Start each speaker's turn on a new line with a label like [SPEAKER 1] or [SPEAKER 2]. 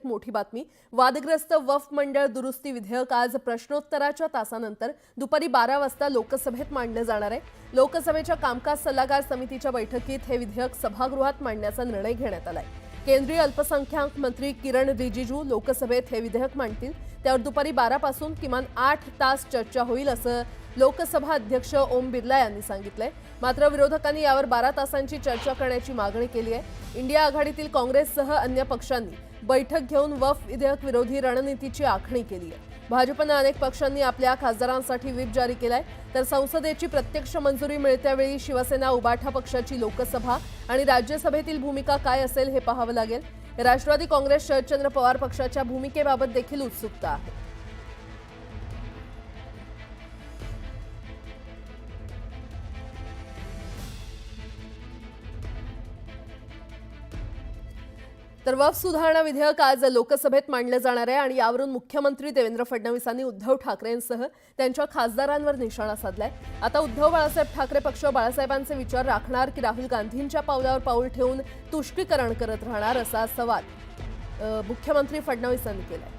[SPEAKER 1] एक मोठी बातमी. वादग्रस्त वफ मंडळ दुरुस्ती विधेयक आज प्रश्नोत्तराच्या तासानंतर दुपारी बारा वाजता लोकसभेत मांडलं जाणार आहे. लोकसभेच्या कामकाज सल्लागार समितीच्या बैठकीत हे विधेयक सभागृहात मांडण्याचा निर्णय घेण्यात आलाय. केंद्रीय अल्पसंख्याक मंत्री किरण रिजिजू लोकसभेत हे विधेयक मांडतील. त्यावर दुपारी बारापासून किमान आठ तास चर्चा होईल असं लोकसभा अध्यक्ष ओम बिर्ला यांनी सांगितलंय. मात्र विरोधकांनी यावर बारा तासांची चर्चा करण्याची मागणी केली आहे. इंडिया आघाडीतील काँग्रेससह अन्य पक्षांनी बैठक घेऊन वफ विधेयक विरोधी रणनीतीची आखणी केली आहे. भाजपनं अनेक पक्षांनी आपल्या खासदारांसाठी व्हीप जारी केलाय. तर संसदेची प्रत्यक्ष मंजुरी मिळत्यावेळी शिवसेना उबाठा पक्षाची लोकसभा आणि राज्यसभेतील भूमिका काय असेल हे पाहावं लागेल. राष्ट्रवादी काँग्रेस शरदचंद्र पवार पक्षाच्या भूमिकेबाबत देखील उत्सुकता आहे. तर वफ सुधारणा विधेयक आज लोकसभेत मांडलं जाणार आहे आणि यावरून मुख्यमंत्री देवेंद्र फडणवीसांनी उद्धव ठाकरेंसह त्यांच्या खासदारांवर निशाणा साधलाय. आता उद्धव बाळासाहेब ठाकरे पक्ष बाळासाहेबांचे विचार राखणार की राहुल गांधींच्या पावलावर पाऊल ठेवून तुष्टीकरण करत राहणार असा सवाल मुख्यमंत्री फडणवीसांनी केलाय.